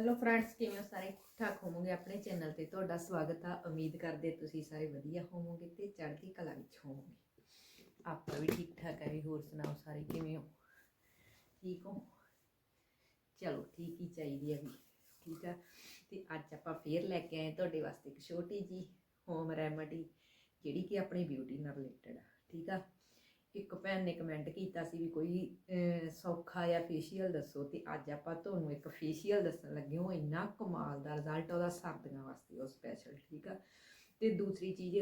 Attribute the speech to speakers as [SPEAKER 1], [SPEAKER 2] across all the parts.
[SPEAKER 1] Hello friends ਕਿਵੇਂ ਹੋ ਸਾਰੇ? ਠੀਕ ਠਾਕ ਹੋਵੋਗੇ? ਆਪਣੇ ਚੈਨਲ ਤੇ ਤੁਹਾਡਾ ਸਵਾਗਤ ਆ। ਉਮੀਦ ਕਰਦੇ ਤੁਸੀਂ ਸਾਰੇ ਵਧੀਆ ਹੋਵੋਗੇ ਤੇ ਚੜ੍ਹਦੀ ਕਲਾ ਵਿੱਚ ਹੋਵੋਗੇ। ਆਪਾਂ ਵੀ ਠੀਕ ਠਾਕ ਹੈ ਵੀ ਹੋਰ ਸੁਣਾਓ ਸਾਰੇ, ਕਿਵੇਂ ਹੋ? ਠੀਕ ਹੋ? ਚਲੋ, ਠੀਕ ਹੀ ਚਾਹੀਦੀ ਹੈ ਵੀ। ਠੀਕ ਆ? ਤੇ ਅੱਜ ਆਪਾਂ ਫੇਰ ਲੈ ਕੇ ਆਏ ਤੁਹਾਡੇ ਵਾਸਤੇ ਇੱਕ ਛੋਟੀ ਜੀ ਹੋਮ ਰੈਮਡੀ ਜਿਹੜੀ ਕਿ ਆਪਣੀ ਬਿਊਟੀ ਨਾਲ ਰਿਲੇਟਡ ਆ। ਠੀਕ ਆ? ਇੱਕ ਭੈਣ ਨੇ ਕਮੈਂਟ ਕੀਤਾ ਸੀ ਵੀ ਕੋਈ ਅਹ, ਸੌਖਾ ਜਾਂ ਫੇਸ਼ੀਅਲ ਦੱਸੋ ਤੇ ਅੱਜ ਆਪਾਂ ਤੁਹਾਨੂੰ ਇੱਕ ਫੇਸ਼ੀਅਲ ਦੱਸਣ ਲੱਗੇ ਹਾਂ। ਇੰਨਾ ਕਮਾਲ ਦਾ ਰਿਜ਼ਲਟ ਉਹਦਾ ਸਰਦੀਆਂ ਵਾਸਤੇ ਉਹ ਸਪੈਸ਼ਲ ਠੀਕ ਆ? ਤੇ ਦੂਸਰੀ ਚੀਜ਼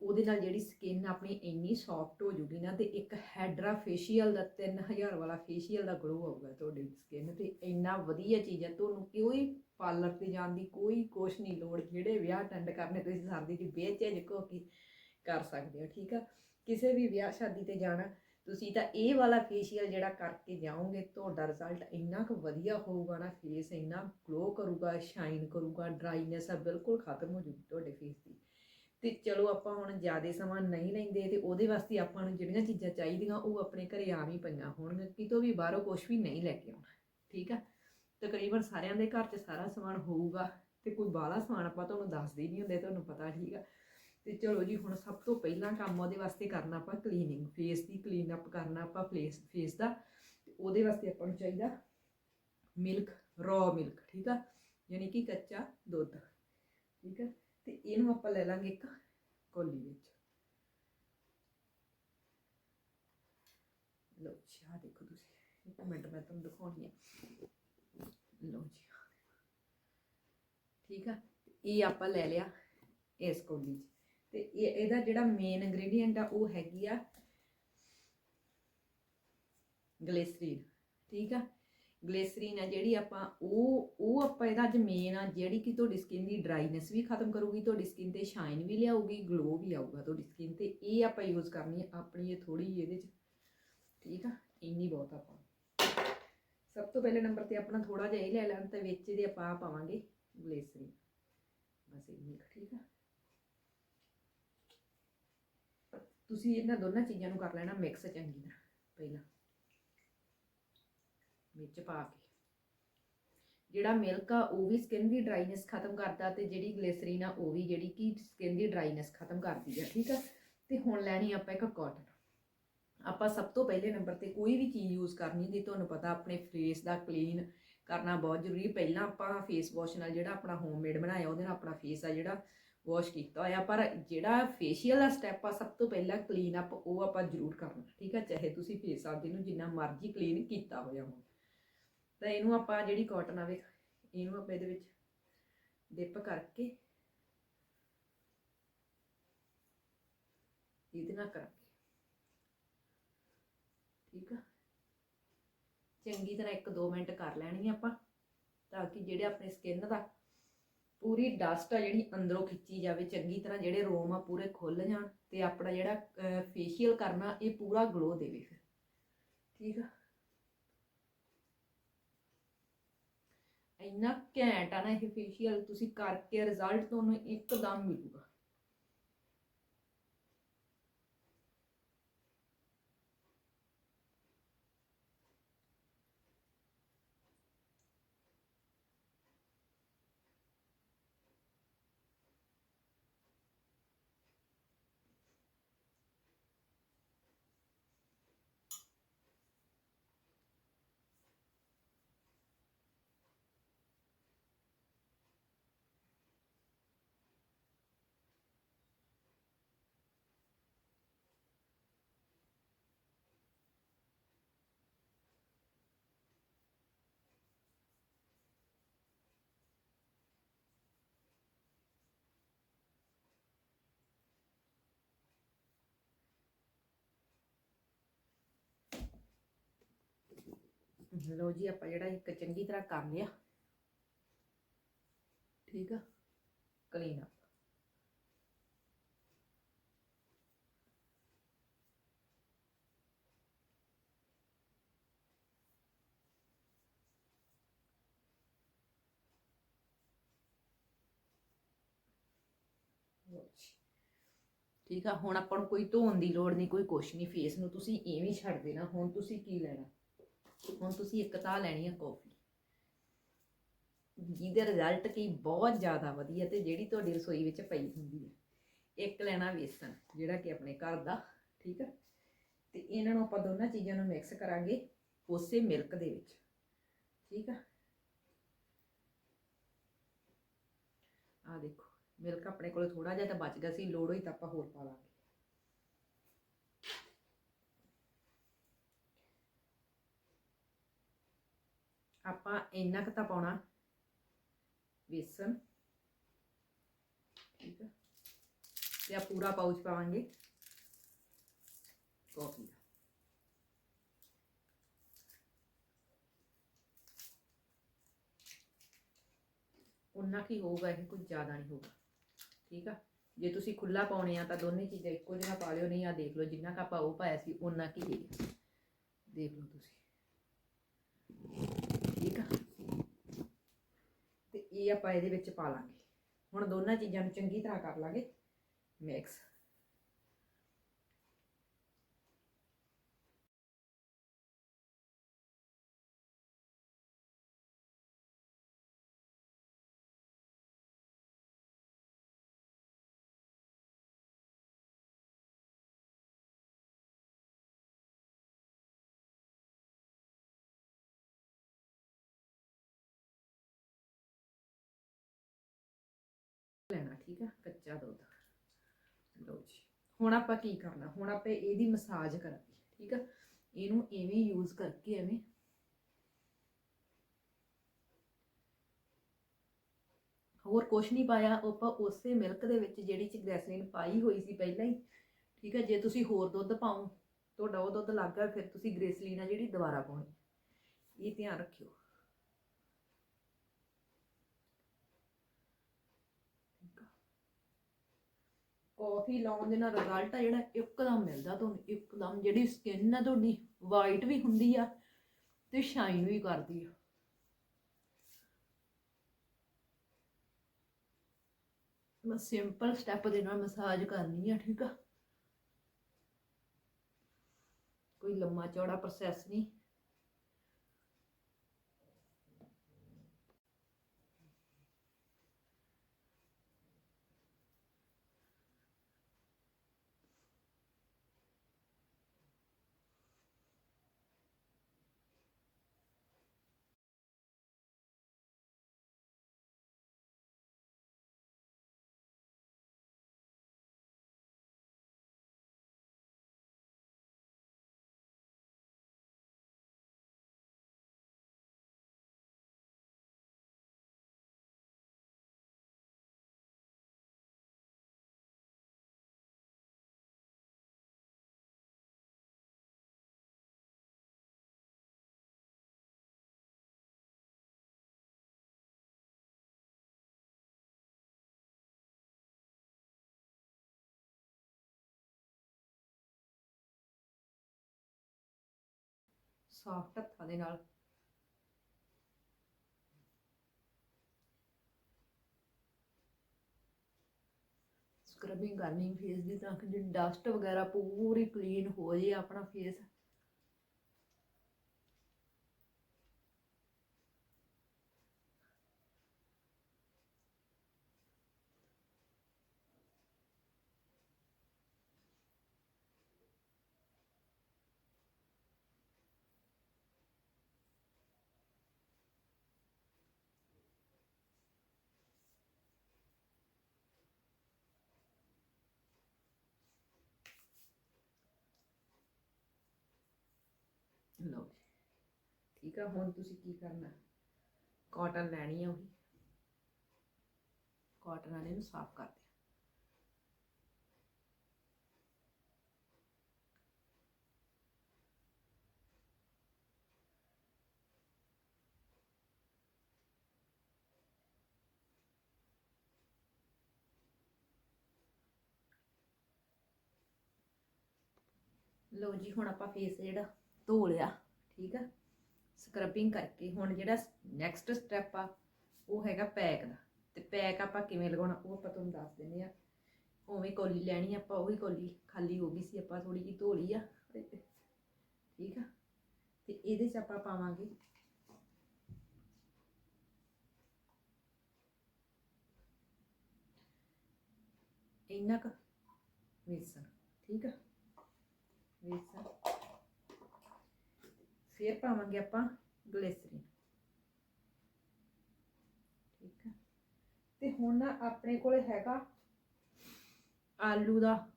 [SPEAKER 1] ਉਹਦੇ ਨਾਲ ਜਿਹੜੀ ਸਕਿਨ ਆਪਣੀ ਇੰਨੀ ਸੌਫਟ ਹੋ ਜੂਗੀ ਨਾ ਤੇ ਇੱਕ ਹੈਡਰਾ ਫੇਸ਼ੀਅਲ ਦਾ 3000 ਵਾਲਾ ਫੇਸ਼ੀਅਲ ਦਾ ਗਲੋ ਆਊਗਾ ਤੁਹਾਡੀ ਸਕਿਨ ਤੇ। ਇੰਨਾ ਵਧੀਆ ਚੀਜ਼ ਹੈ ਤੁਹਾਨੂੰ ਕੋਈ ਪਾਰਲਰ ਤੇ ਜਾਣ ਦੀ ਕੋਈ ਕੁਛ ਨਹੀਂ ਲੋੜ ਜਿਹੜੇ ਵਿਆਹ ਅਟੈਂਡ ਕਰਨੇ ਤੁਸੀਂ ਸਰਦੀ 'ਚ ਬੇਝਿਜਕ ਹੋ ਕੇ ਕਰ ਸਕਦੇ ਹੋ ਠੀਕ ਆ? ਕਿਸੇ ਵੀ ਵਿਆਹ ਸ਼ਾਦੀ ਤੇ ਜਾਣਾ, ਤੁਸੀਂ ਤਾਂ ਇਹ ਵਾਲਾ ਫੇਸ਼ੀਅਲ ਜਿਹੜਾ ਕਰਕੇ ਜਾਓਗੇ, ਤੁਹਾਡਾ ਰਿਜ਼ਲਟ ਇੰਨਾ ਕੁ ਵਧੀਆ ਹੋਊਗਾ ਨਾ ਫੇਸ ਇੰਨਾ ਗਲੋ ਕਰੂਗਾ ਸ਼ਾਈਨ ਕਰੂਗਾ ਡਰਾਈਨੈਸ ਆ ਬਿਲਕੁਲ ਖਤਮ ਹੋ ਜੂਗੀ ਤੁਹਾਡੇ ਫੇਸ ਦੀ। ਤੇ ਚਲੋ ਆਪਾਂ ਹੁਣ ਜ਼ਿਆਦਾ ਸਮਾਂ ਨਹੀਂ ਲੈਂਦੇ ਤੇ ਉਹਦੇ ਵਾਸਤੇ ਆਪਾਂ ਨੂੰ ਜਿਹੜੀਆਂ ਚੀਜ਼ਾਂ ਚਾਹੀਦੀਆਂ ਉਹ ਆਪਣੇ ਘਰੇ ਆਮ ਹੀ ਪਈਆਂ ਹੋਣਗੀਆਂ, ਕਿਤੋਂ ਵੀ ਬਾਹਰੋਂ ਕੁਝ ਵੀ ਨਹੀਂ ਲੈ ਕੇ ਆਉਣਾ, ਠੀਕ ਆ? ਤਕਰੀਬਨ ਸਾਰਿਆਂ ਦੇ ਘਰ 'ਚ ਸਾਰਾ ਸਮਾਨ ਹੋਊਗਾ ਤੇ ਕੋਈ ਬਾਹਲਾ ਸਮਾਨ ਆਪਾਂ ਤੁਹਾਨੂੰ ਦੱਸਦੇ ਨਹੀਂ ਹੁੰਦੇ, ਤੁਹਾਨੂੰ ਪਤਾ ਠੀਕ ਆ। ਤੇ ਚਲੋ ਜੀ, ਹੁਣ ਸਭ ਤੋਂ ਪਹਿਲਾਂ ਕੰਮ ਉਹਦੇ ਵਾਸਤੇ ਕਰਨਾ ਆਪਾਂ ਕਲੀਨਿੰਗ ਫੇਸ ਦੀ ਕਲੀਨ ਅਪ ਕਰਨਾ ਆਪਾਂ ਫੇਸ ਫੇਸ ਦਾ ਉਹਦੇ ਵਾਸਤੇ ਆਪਾਂ ਨੂੰ ਚਾਹੀਦਾ ਮਿਲਕ ਰॉ ਮਿਲਕ ਠੀਕ ਆ? ਯਾਨੀ ਕਿ ਕੱਚਾ ਦੁੱਧ, ਠੀਕ ਆ? ਤੇ ਇਹਨੂੰ ਆਪਾਂ ਲੈ ਲਾਂਗੇ ਇੱਕ ਕੋਲੀ ਵਿੱਚ। ਲਓ ਜੀ, ਆਹ ਦੇਖੋ ਤੁਸੀਂ, ਇੱਕ ਮਿੰਟ ਮੈਂ ਤੁਹਾਨੂੰ ਦਿਖਾਉਣੀ ਆ। ਲਓ ਜੀ ਠੀਕ ਆ? ਇਹ ਆਪਾਂ ਲੈ ਲਿਆ ਇਸ ਕੋਲੀ 'ਚ। ਤੇ ਇਹ, ਇਹਦਾ ਜਿਹੜਾ ਮੇਨ ਇੰਗਰੀਡੀਐਂਟ ਆ, ਉਹ ਹੈਗੀ ਆ ਗਲਿਸਰੀਨ ਠੀਕ ਆ? ਗਲਿਸਰੀਨ ਆ ਜਿਹੜੀ ਆਪਾਂ, ਉਹ ਉਹ ਆਪਾਂ ਇਹਦਾ ਅੱਜ ਮੇਨ ਆ, ਜਿਹੜੀ ਕਿ ਤੁਹਾਡੀ ਸਕਿਨ ਦੀ ਡਰਾਈਨੈਸ ਵੀ ਖਤਮ ਕਰੂਗੀ, ਤੁਹਾਡੀ ਸਕਿਨ ਤੇ ਸ਼ਾਈਨ ਵੀ ਲਿਆਊਗੀ ਗਲੋ ਵੀ ਆਊਗਾ ਤੁਹਾਡੀ ਸਕਿਨ ਤੇ, ਇਹ ਆਪਾਂ ਯੂਜ਼ ਕਰਨੀ ਹੈ ਆਪਣੀ ਇਹ ਥੋੜੀ ਇਹਦੇ ਚ, ਠੀਕ ਆ? ਇੰਨੀ ਬਹੁਤ ਆਪਾਂ। ਸਭ ਤੋਂ ਪਹਿਲੇ ਨੰਬਰ ਤੇ ਆਪਣਾ ਥੋੜਾ ਜਿਹਾ ਇਹ ਲੈ ਲੈਣ ਤੇ ਵਿੱਚ ਇਹਦੇ ਆਪਾਂ ਆਹ ਪਾਵਾਂਗੇ ਗਲਿਸਰੀਨ ਬਸ ਇੰਨੀ ਠੀਕ ਆ? ਤੁਸੀਂ ਇਹਨਾਂ ਦੋਨਾਂ ਚੀਜ਼ਾਂ ਨੂੰ ਕਰ ਲੈਣਾ ਮਿਕਸ ਚੰਗੀ ਤਰ੍ਹਾਂ, ਪਹਿਲਾਂ। ਵਿੱਚ ਪਾ ਕੇ। ਜਿਹੜਾ ਮਿਲਕ ਆ, ਉਹ ਵੀ ਸਕਿਨ ਦੀ ਡਰਾਈਨੈਸ ਖਤਮ ਕਰਦਾ ਤੇ ਜਿਹੜੀ ਗਲਿਸਰੀਨ ਆ, ਉਹ ਵੀ ਜਿਹੜੀ ਕਿ ਸਕਿਨ ਦੀ ਡਰਾਈਨੈਸ ਖਤਮ ਕਰਦੀ ਆ, ਠੀਕ ਆ? ਤੇ ਹੁਣ ਲੈਣੀ ਆਪਾਂ ਇੱਕ ਕਾਟਨ ਆਪਾਂ ਸਭ ਤੋਂ ਪਹਿਲੇ ਨੰਬਰ ਤੇ ਕੋਈ ਵੀ ਚੀਜ਼ ਯੂਜ਼ ਕਰਨੀ ਜੇ ਤੁਹਾਨੂੰ ਪਤਾ ਆਪਣੇ ਫੇਸ ਦਾ ਕਲੀਨ ਕਰਨਾ ਬਹੁਤ ਜ਼ਰੂਰੀ ਪਹਿਲਾਂ ਆਪਾਂ ਫੇਸ ਵਾਸ਼ ਨਾਲ ਜਿਹੜਾ ਆਪਣਾ ਹੋਮਮੇਡ ਬਣਾਇਆ, ਉਹਦੇ ਨਾਲ ਆਪਣਾ ਫੇਸ ਆ ਜਿਹੜਾ ਵਾਸ਼ ਕੀਤਾ ਹੋਇਆ, ਪਰ ਜਿਹੜਾ ਫੇਸ਼ੀਅਲ ਦਾ ਸਟੈਪ ਆ, ਸਭ ਤੋਂ ਪਹਿਲਾਂ ਕਲੀਨ ਅਪ ਉਹ ਆਪਾਂ ਜ਼ਰੂਰ ਕਰਨਾ, ਠੀਕ ਆ? ਚਾਹੇ ਤੁਸੀਂ ਫੇਸ ਆਪਦੇ ਨੂੰ ਜਿੰਨਾ ਮਰਜ਼ੀ ਕਲੀਨ ਕੀਤਾ ਹੋਇਆ ਹੋ ਤਾਂ ਇਹਨੂੰ ਆਪਾਂ ਜਿਹੜੀ ਕਾਟਨ ਆਵੇ ਇਹਨੂੰ ਆਪਾਂ ਇਹਦੇ ਵਿੱਚ ਡਿਪ ਕਰਕੇ ਇਹਦੇ ਨਾਲ ਕਰਾਂਗੇ। ਠੀਕ ਆ? ਚੰਗੀ ਤਰ੍ਹਾਂ 1-2 ਮਿੰਟ ਕਰ ਲੈਣੀ ਆਪਾਂ, ਤਾਂ ਕਿ ਜਿਹੜੇ ਆਪਣੇ ਸਕਿਨ ਦਾ ਪੂਰੀ ਡਸਟ ਆ ਜਿਹੜੀ ਅੰਦਰੋਂ ਖਿੱਚੀ ਜਾਵੇ, ਚੰਗੀ ਤਰ੍ਹਾਂ ਜਿਹੜੇ ਰੋਮ ਆ ਪੂਰੇ ਖੁੱਲ ਜਾਣ ਤੇ ਆਪਣਾ ਜਿਹੜਾ ਫੇਸ਼ੀਅਲ ਕਰਨਾ, ਇਹ ਪੂਰਾ ਗਲੋ ਦੇਵੇ ਫਿਰ। ਠੀਕ ਆ? ਇੰਨਾ ਘੈਂਟ ਆ ਨਾ ਇਹ ਫੇਸ਼ੀਅਲ ਤੁਸੀਂ ਕਰਕੇ ਰਿਜ਼ਲਟ ਤੁਹਾਨੂੰ ਇੱਕਦਮ ਮਿਲੂਗਾ। ਲਓ ਜੀ ਆਪਾਂ ਜਿਹੜਾ ਇੱਕ ਚੰਗੀ ਤਰ੍ਹਾਂ ਕਰ ਲਿਆ ਠੀਕ ਆ। Clean up. ਠੀਕ ਆ ਹੁਣ ਆਪਾਂ ਨੂੰ ਕੋਈ ਧੋਣ ਦੀ ਲੋੜ ਨਹੀਂ ਕੋਈ ਕੁਛ ਨਹੀਂ ਫੇਸ ਨੂੰ ਤੁਸੀਂ ਹੀ ਛੱਡ ਦੇਣਾ ਹੁਣ ਤੁਸੀਂ ਕੀ ਲੈਣਾ? ਹੁਣ ਤੁਸੀਂ ਇੱਕ ਤਾਂ ਲੈਣੀ ਆ ਕੌਫੀ ਜਿਹਦੇ ਰਿਜ਼ਲਟ ਕੀ ਬਹੁਤ ਜ਼ਿਆਦਾ ਵਧੀਆ ਤੇ ਜਿਹੜੀ ਤੁਹਾਡੀ ਰਸੋਈ ਵਿੱਚ ਪਈ ਹੁੰਦੀ ਹੈ ਇੱਕ ਲੈਣਾ ਵੇਸਣ, ਜਿਹੜਾ ਕਿ ਆਪਣੇ ਘਰ ਦਾ, ਠੀਕ ਹੈ ਤੇ ਇਹਨਾਂ ਨੂੰ ਆਪਾਂ ਦੋਨਾਂ ਚੀਜ਼ਾਂ ਨੂੰ ਮਿਕਸ ਕਰਾਂਗੇ ਉਸੇ ਮਿਲਕ ਦੇ ਵਿੱਚ, ਠੀਕ ਆ? ਆ ਦੇਖੋ ਮਿਲਕ ਆਪਣੇ ਕੋਲ ਥੋੜਾ ਜਿਹਾ ਤਾਂ ਬਚ ਗਿਆ ਸੀ, ਲੋੜ ਹੋਈ ਤਾਂ ਆਪਾਂ ਹੋਰ ਪਾ ਲਾਂਗੇ। ਆਪਾਂ ਇੰਨਾ ਕੁ ਤਾਂ ਪਾਉਣਾ। ਵੇਸਣ। ਠੀਕ ਆ। ਤੇ ਆ ਪੂਰਾ ਪਾਊਚ ਪਾਵਾਂਗੇ। ਕਾਫੀ ਦਾ। ਉਨਾ ਕੀ ਹੋਊਗਾ, ਇਹ ਕੁਝ ਜ਼ਿਆਦਾ ਨਹੀਂ ਹੋਊਗਾ। ਠੀਕ ਆ। ਜੇ ਤੁਸੀਂ ਖੁੱਲਾ ਪਾਉਣੇ ਆ ਤਾਂ ਦੋਨੇ ਚੀਜ਼ਾਂ ਇੱਕੋ ਜਿਹਾ ਪਾ ਲਿਓ, ਨਹੀਂ ਆ ਦੇਖ ਲਓ, ਜਿੰਨਾ ਕ ਆਪਾਂ ਉਹ ਪਾਇਆ ਸੀ ਉਨਾ ਕੀ ਹੈ ਦੇਖ ਲਓ ਤੁਸੀਂ ਠੀਕ ਆ ਤੇ ਇਹ ਆਪਾਂ ਇਹਦੇ ਵਿੱਚ ਪਾ ਲਾਂਗੇ। ਹੁਣ ਦੋਨਾਂ ਚੀਜ਼ਾਂ ਨੂੰ ਚੰਗੀ ਤਰ੍ਹਾਂ ਕਰ ਲਾਂਗੇ। ਮਿਕਸ ਲੈਣਾ, ਠੀਕ ਆ? ਕੱਚਾ ਦੁੱਧ। ਲਓ ਜੀ। ਹੁਣ ਆਪਾਂ ਕੀ ਕਰਨਾ? ਹੁਣ ਆਪਾਂ ਇਹਦੀ ਮਸਾਜ ਕਰਾਂਗੇ, ਠੀਕ ਆ? ਇਹਨੂੰ ਐਵੇਂ ਯੂਜ਼ ਕਰਕੇ ਐਵੇਂ। ਹੋਰ ਕੁਛ ਨਹੀਂ ਪਾਇਆ। ਆਪਾਂ ਉਸੇ ਮਿਲਕ ਦੇ ਵਿੱਚ ਜਿਹੜੀ ਚ ਗ੍ਰੈਸਲੀਨ ਪਾਈ ਹੋਈ ਸੀ ਪਹਿਲਾਂ ਹੀ, ਠੀਕ ਹੈ ਜੇ ਤੁਸੀਂ ਹੋਰ ਦੁੱਧ ਪਾਓ, ਤੁਹਾਡਾ ਉਹ ਦੁੱਧ ਲੱਗ ਗਿਆ, ਫਿਰ ਤੁਸੀਂ ਗ੍ਰੈਸਲੀਨ ਆ ਜਿਹੜੀ ਦੁਬਾਰਾ ਪਾਉਣੀ। ਇਹ ਧਿਆਨ ਰੱਖਿਓ। ਕਾਫੀ ਲਾਉਣ ਦੇ ਨਾਲ ਰਿਜ਼ਲਟ ਆ ਜਿਹੜਾ, ਇੱਕਦਮ ਮਿਲਦਾ ਤੁਹਾਨੂੰ, ਇੱਕਦਮ ਜਿਹੜੀ ਸਕਿਨ ਆ ਤੁਹਾਡੀ ਵਾਈਟ ਵੀ ਹੁੰਦੀ ਆ ਤੇ ਸ਼ਾਈਨ ਵੀ ਕਰਦੀ ਆ। ਮੈਂ ਸਿੰਪਲ ਸਟੈਪ ਦੇ ਨਾਲ ਮਸਾਜ ਕਰਨੀ ਆ, ਠੀਕ ਆ? ਕੋਈ ਲੰਮਾ ਚੌੜਾ ਪ੍ਰੋਸੈਸ ਨਹੀਂ ਸਾਫਟ ਹੱਥਾਂ ਦੇ ਨਾਲ। ਸਕਰਬਿੰਗ ਕਰਨੀ ਫੇਸ ਦੀ ਤਾਂ ਕਿ ਜਿਹੜੀ ਡਸਟ ਵਗੈਰਾ ਪੂਰੀ ਕਲੀਨ ਹੋ ਜੇ ਆਪਣਾ ਫੇਸ ਲਓ ਜੀ। ਠੀਕ ਆ, ਹੁਣ ਤੁਸੀਂ ਕੀ ਕਰਨਾ? ਕਾਟਨ ਲੈਣੀ ਆ ਉਹੀ। ਕਾਟਨ ਵਾਲੇ ਨੂੰ ਸਾਫ਼ ਕਰ ਦਿਓ। ਲਓ ਜੀ, ਹੁਣ ਆਪਾਂ ਫੇਸ ਜਿਹੜਾ ਧੋ ਲਿਆ ਠੀਕ ਆ? ਸਕਰਬਿੰਗ ਕਰਕੇ, ਹੁਣ ਜਿਹੜਾ ਨੈਕਸਟ ਸਟੈਪ ਆ, ਉਹ ਹੈਗਾ ਪੈਕ ਦਾ। ਤੇ ਪੈਕ ਆਪਾਂ ਕਿਵੇਂ ਲਗਾਉਣਾ, ਉਹ ਆਪਾਂ ਤੁਹਾਨੂੰ ਦੱਸ ਦਿੰਦੇ ਆ। ਉਵੇਂ ਕੋਲੀ ਲੈਣੀ ਆਪਾਂ ਉਹ ਵੀ ਕੋਲੀ, ਖਾਲੀ ਹੋ ਗਈ ਸੀ, ਆਪਾਂ ਥੋੜੀ ਜਿਹੀ ਧੋ ਲਈ ਆ। ਠੀਕ ਆ? ਤੇ ਇਹਦੇ 'ਚ ਆਪਾਂ ਪਾਵਾਂਗੇ ਇੰਨਾ ਕ ਵੇਸਣ, ਠੀਕ ਆ? ਵੇਸਣ। ਫਿਰ ਪਾਵਾਂਗੇ ਆਪਾਂ ਗਲਿਸਰੀਨ। ਠੀਕ ਆ। ਤੇ ਹੁਣ ਨਾ ਆਪਣੇ ਕੋਲ ਹੈਗਾ ਆਲੂ ਦਾ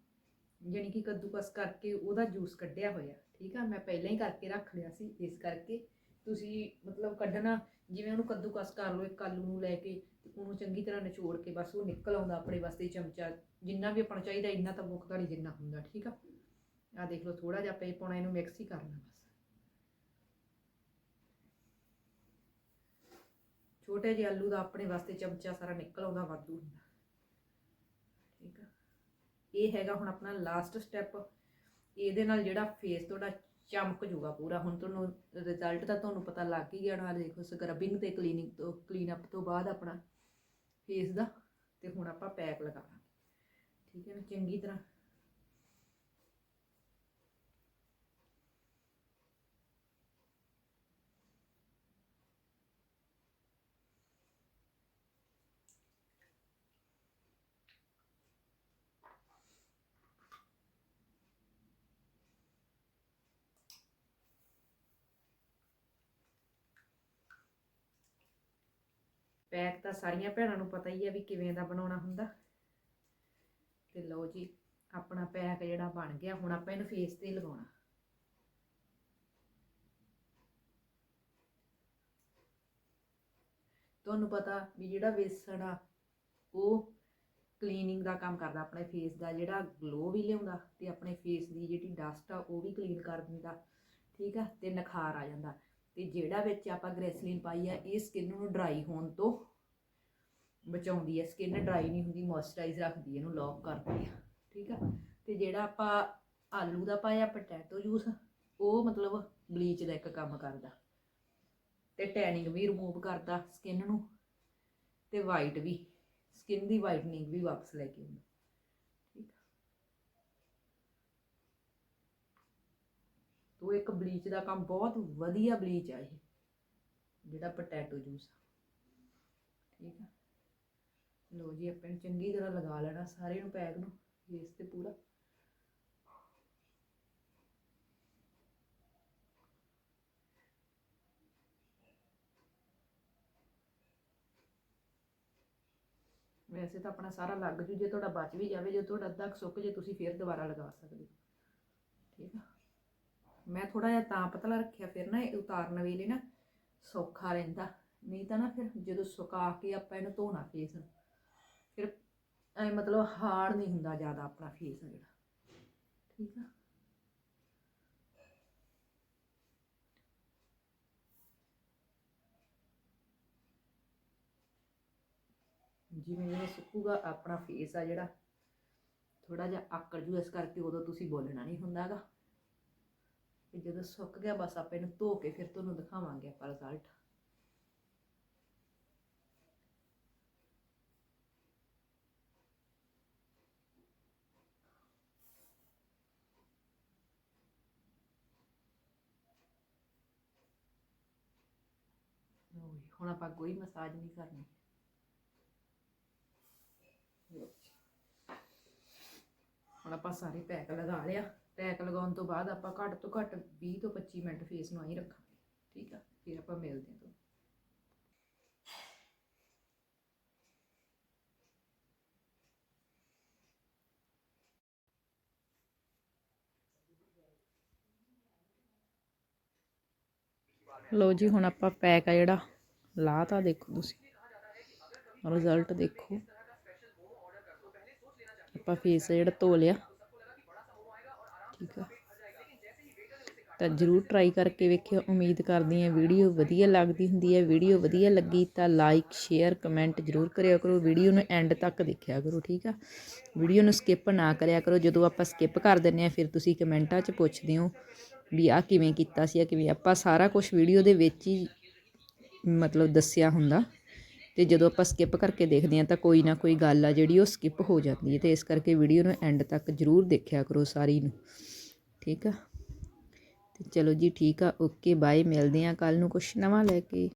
[SPEAKER 1] ਯਾਨੀ ਕਿ ਕੱਦੂਕਸ ਕਰਕੇ ਉਹਦਾ ਜੂਸ ਕੱਢਿਆ ਹੋਇਆ। ਠੀਕ ਆ, ਮੈਂ ਪਹਿਲਾਂ ਹੀ ਕਰਕੇ ਰੱਖ ਲਿਆ ਸੀ, ਇਸ ਕਰਕੇ ਤੁਸੀਂ ਮਤਲਬ ਕੱਢਣਾ, ਜਿਵੇਂ ਉਹਨੂੰ ਕੱਦੂਕਸ ਕਰ ਲਓ, ਇੱਕ ਆਲੂ ਨੂੰ ਲੈ ਕੇ ਉਹਨੂੰ ਚੰਗੀ ਤਰ੍ਹਾਂ ਨਿਚੋੜ ਕੇ ਬਸ ਉਹ ਨਿਕਲ ਆਉਂਦਾ ਆਪਣੇ ਵਾਸਤੇ ਚਮਚਾ, ਜਿੰਨਾ ਵੀ ਆਪਣਾ ਚਾਹੀਦਾ, ਇੰਨਾ ਤਾਂ ਮੁੱਖ ਨਹੀਂ ਜਿੰਨਾ ਹੁੰਦਾ। ਠੀਕ ਆ। ਆ ਦੇਖ ਲਓ ਥੋੜਾ ਜਿਹਾ ਪੇ ਪਾਉਣਾ ਇਹਨੂੰ ਮਿਕਸ ਹੀ ਕਰਨਾ ਬਸ। ਛੋਟੇ ਜਿਹੇ ਆਲੂ ਦਾ ਆਪਣੇ ਵਾਸਤੇ ਚਮਚਾ ਸਾਰਾ ਨਿਕਲ ਆਉਂਦਾ, ਵਾਧੂ ਹੁੰਦਾ। ਠੀਕ ਆ? ਇਹ ਹੈਗਾ ਹੁਣ ਆਪਣਾ ਲਾਸਟ ਸਟੈਪ ਇਹਦੇ ਨਾਲ ਜਿਹੜਾ ਫੇਸ ਤੁਹਾਡਾ ਚਮਕ ਜੂਗਾ ਪੂਰਾ। ਹੁਣ ਤੁਹਾਨੂੰ ਰਿਜ਼ਲਟ ਤਾਂ ਤੁਹਾਨੂੰ ਪਤਾ ਲੱਗ ਹੀ ਗਿਆ ਨਾਲ ਦੇਖੋ ਸਕਰਬਿੰਗ ਤੇ ਕਲੀਨਿੰਗ ਤੋਂ ਕਲੀਨ ਅਪ ਤੋਂ ਬਾਅਦ ਆਪਣਾ ਫੇਸ ਦਾ। ਤੇ ਹੁਣ ਆਪਾਂ ਪੈਕ ਲਗਾਵਾਂਗੇ ਠੀਕ ਹੈ ਨਾ? ਚੰਗੀ ਤਰ੍ਹਾਂ ਪੈਕ ਤਾਂ ਸਾਰੀਆਂ ਭੈਣਾਂ ਨੂੰ ਪਤਾ ਹੀ ਹੈ ਵੀ ਕਿਵੇਂ ਦਾ ਬਣਾਉਣਾ ਹੁੰਦਾ। ਤੇ ਲਓ ਜੀ, ਆਪਣਾ ਪੈਕ ਜਿਹੜਾ ਬਣ ਗਿਆ, ਹੁਣ ਆਪਾਂ ਇਹਨੂੰ ਫੇਸ ਤੇ ਲਗਾਉਣਾ। ਤੁਹਾਨੂੰ ਪਤਾ ਵੀ ਜਿਹੜਾ ਵੇਸਣ ਆ, ਉਹ ਕਲੀਨਿੰਗ ਦਾ ਕੰਮ ਕਰਦਾ, ਆਪਣੇ ਫੇਸ ਦਾ ਜਿਹੜਾ ਗਲੋ ਵੀ ਲਿਆਉਂਦਾ ਤੇ ਆਪਣੇ ਫੇਸ ਦੀ ਜਿਹੜੀ ਡਸਟ ਆ, ਉਹ ਵੀ ਕਲੀਨ ਕਰ ਦਿੰਦਾ। ਠੀਕ ਆ? ਤੇ ਨਖਾਰ ਆ ਜਾਂਦਾ। ਤੇ ਜਿਹੜਾ ਵਿੱਚ ਆਪਾਂ ਗ੍ਰੈਸਲੀਨ ਪਾਈ ਆ, ਇਹ ਸਕਿਨ ਨੂੰ ਡਰਾਈ ਹੋਣ ਤੋਂ ਬਚਾਉਂਦੀ ਹੈ ਸਕਿਨ ਡਰਾਈ ਨਹੀਂ ਹੁੰਦੀ ਮੋਇਸਚਰਾਈਜ਼ ਰੱਖਦੀ ਹੈ ਇਹਨੂੰ ਲੌਕ ਕਰਦੀ ਆ। ਠੀਕ ਆ? ਤੇ ਜਿਹੜਾ ਆਪਾਂ ਆਲੂ ਦਾ ਪਾਇਆ ਪੋਟੈਟੋ ਜੂਸ ਉਹ ਮਤਲਬ ਬਲੀਚ ਦਾ ਇੱਕ ਕੰਮ ਕਰਦਾ। ਤੇ ਟੈਨਿੰਗ ਵੀ ਰਿਮੂਵ ਕਰਦਾ ਸਕਿਨ ਨੂੰ। ਤੇ ਵਾਈਟ ਵੀ ਸਕਿਨ ਦੀ ਵਾਈਟਨਿੰਗ ਵੀ ਵਾਪਸ ਲੈ ਕੇ ਆਉਂਦਾ ਠੀਕ ਆ ਤੋ ਇੱਕ ਬਲੀਚ ਦਾ ਕੰਮ ਬਹੁਤ ਵਧੀਆ ਬਲੀਚ ਆ ਇਹ, ਜਿਹੜਾ ਪੋਟੈਟੋ ਜੂਸ ਠੀਕ ਆ? ਲੋ ਜੀ, ਆਪਾਂ ਨੂੰ ਚੰਗੀ ਤਰ੍ਹਾਂ ਲਗਾ ਲੈਣਾ ਸਾਰੇ ਨੂੰ ਪੈਕ ਨੂੰ ਫੇਸ ਤੇ ਪੂਰਾ। ਵੈਸੇ ਤਾਂ ਆਪਣਾ ਸਾਰਾ ਲੱਗ ਜੂ, ਜੇ ਤੁਹਾਡਾ ਬਚ ਵੀ ਜਾਵੇ, ਜੇ ਤੁਹਾਡਾ ਅੱਧਾ ਸੁੱਕ ਜੇ, ਤੁਸੀਂ ਫੇਰ ਦੁਬਾਰਾ ਲਗਾ ਸਕਦੇ ਹੋ। ਠੀਕ ਆ? ਮੈਂ ਥੋੜਾ ਜਿਹਾ ਤਾਂ ਪਤਲਾ ਰੱਖਿਆ, ਫਿਰ ਨਾ ਇਹ ਉਤਾਰਨ ਵੇਲੇ ਨਾ ਸੌਖਾ ਰਹਿੰਦਾ। ਨਹੀਂ ਤਾਂ ਨਾ ਫਿਰ ਜਦੋਂ ਸੁਕਾ ਕੇ ਆਪਾਂ ਇਹਨੂੰ ਧੋਣਾ ਫੇਸ ਫਿਰ ਐ ਮਤਲਬ ਹਾਰਡ ਨਹੀਂ ਹੁੰਦਾ ਜ਼ਿਆਦਾ ਆਪਣਾ ਫੇਸ ਜਿਹੜਾ। ਠੀਕ ਆ? ਜਿਵੇਂ ਜਿਵੇਂ ਸੁੱਕੂਗਾ ਆਪਣਾ ਫੇਸ ਆ ਜਿਹੜਾ ਥੋੜਾ ਜਿਹਾ ਆਕੜ ਜੂ ਇਸ ਕਰਕੇ ਉਦੋਂ ਤੁਸੀਂ ਬੋਲਣਾ ਨਹੀਂ ਹੁੰਦਾਗਾ। ਤੇ ਜਦੋਂ ਸੁੱਕ ਗਿਆ, ਬਸ ਆਪਾਂ ਇਹਨੂੰ ਧੋ ਕੇ ਫਿਰ ਤੁਹਾਨੂੰ ਦਿਖਾਵਾਂਗੇ ਆਪਾਂ ਰਿਜ਼ਲਟ ਹੁਣ ਆਪਾਂ ਕੋਈ ਮਸਾਜ ਨਹੀਂ ਕਰਨੀ। ਹੁਣ ਆਪਾਂ ਸਾਰੇ ਪੈਕ ਲਗਾ ਲਿਆ। ਪੈਕ ਲਗਾਉਣ ਤੋਂ ਬਾਅਦ ਆਪਾਂ ਘੱਟ ਤੋਂ ਘੱਟ 20 ਤੋਂ 25 ਮਿੰਟ ਫੇਸ ਨੂੰ ਆਈ ਰੱਖਾਂਗੇ। ਠੀਕ ਆ? ਫਿਰ ਆਪਾਂ ਮਿਲਦੇ ਹਾਂ ਤੁਹਾਨੂੰ। ਲੋ ਜੀ, ਹੁਣ ਆਪਾਂ ਪੈਕ ਆ ਜਿਹੜਾ। ਲਾਤਾ ਦੇਖੋ ਤੁਸੀਂ। ਰਿਜ਼ਲਟ ਦੇਖੋ। ਆਪਾਂ ਫੇਸ ਜਿਹੜਾ ਧੋ ਲਿਆ। ਠੀਕ ਆ। ਤਾਂ ਜਰੂਰ ਟਰਾਈ ਕਰਕੇ ਵੇਖਿਓ। ਉਮੀਦ ਕਰਦੀ ਹਾਂ ਵੀਡੀਓ ਵਧੀਆ ਲੱਗਦੀ ਹੁੰਦੀ ਹੈ। ਵੀਡੀਓ ਵਧੀਆ ਲੱਗੀ ਤਾਂ ਲਾਈਕ ਸ਼ੇਅਰ ਕਮੈਂਟ ਜਰੂਰ ਕਰਿਆ ਕਰੋ। ਵੀਡੀਓ ਨੂੰ ਐਂਡ ਤੱਕ ਦੇਖਿਆ ਕਰੋ, ਠੀਕ ਆ। ਵੀਡੀਓ ਨੂੰ ਸਕਿਪ ਨਾ ਕਰਿਆ ਕਰੋ। ਜਦੋਂ ਆਪਾਂ ਸਕਿਪ ਕਰ ਦਿੰਨੇ ਆ ਫਿਰ ਤੁਸੀਂ ਕਮੈਂਟਾਂ 'ਚ ਪੁੱਛਦੇ ਹੋ ਵੀ ਆ ਕਿਵੇਂ ਕੀਤਾ ਸੀ ਆ ਕਿਵੇਂ ਆਪਾਂ ਸਾਰਾ ਕੁਝ ਵੀਡੀਓ ਦੇ ਵਿੱਚ ਹੀ ਮਤਲਬ ਦੱਸਿਆ ਹੁੰਦਾ। ਅਤੇ ਜਦੋਂ ਆਪਾਂ ਸਕਿਪ ਕਰਕੇ ਦੇਖਦੇ ਹਾਂ ਤਾਂ ਕੋਈ ਨਾ ਕੋਈ ਗੱਲ ਆ ਜਿਹੜੀ ਉਹ ਸਕਿਪ ਹੋ ਜਾਂਦੀ ਹੈ ਅਤੇ ਇਸ ਕਰਕੇ ਵੀਡੀਓ ਨੂੰ ਐਂਡ ਤੱਕ ਜਰੂਰ ਦੇਖਿਆ ਕਰੋ ਸਾਰੀ ਨੂੰ। ਠੀਕ ਆ? ਅਤੇ ਚਲੋ ਜੀ ਠੀਕ ਆ ਓਕੇ ਬਾਏ ਮਿਲਦੇ ਹਾਂ ਕੱਲ੍ਹ ਨੂੰ ਕੁਛ ਨਵਾਂ ਲੈ ਕੇ।